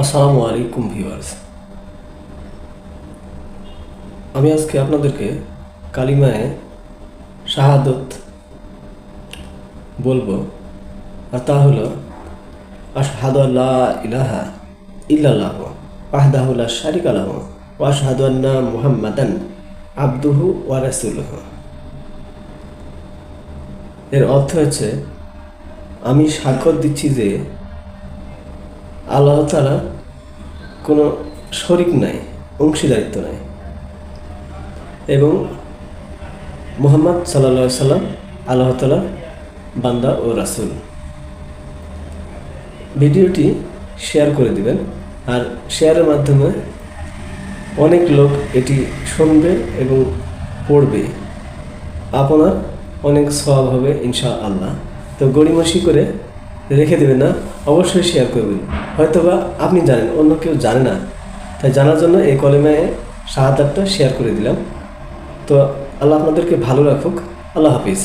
আসসালামু আলাইকুম ভিউয়ার্স। আমি আজকে আপনাদেরকে কালিমায়ে শাহাদত বলব, আর তা হলো, আশহাদু আল্লাহ ইলাহা ইল্লাল্লাহ ওয়াহদাহু লা শারিকা লাহু ওয়া আশহাদু আন্না মুহাম্মাদান আবদুহু ওয়া রাসূলুহু। এর অর্থ হচ্ছে, আমি স্বাক্ষর দিচ্ছি যে আল্লাহ তালা কোনো শরিক নাই, অংশীদারিত্ব নাই। এবং মোহাম্মদ সাল্লা সাল্লাম আল্লাহ তালা বান্দা ও রাসুল। ভিডিওটি শেয়ার করে দিবেন আর শেয়ারের মাধ্যমে অনেক লোক এটি শুনবে এবং পড়বে। আপনার অনেক সব হবে ইনশা আল্লাহ তো গড়িমসি করে রেখে দেবেন না, অবশ্যই শেয়ার করবেন। হয়তোবা আপনি জানেন, অন্য কেউ জানে না। তাই জানার জন্য এই কলেমায় শাহাদাতটা শেয়ার করে দিলাম। তো আল্লাহ আপনাদেরকে ভালো রাখুক। আল্লাহ হাফিজ।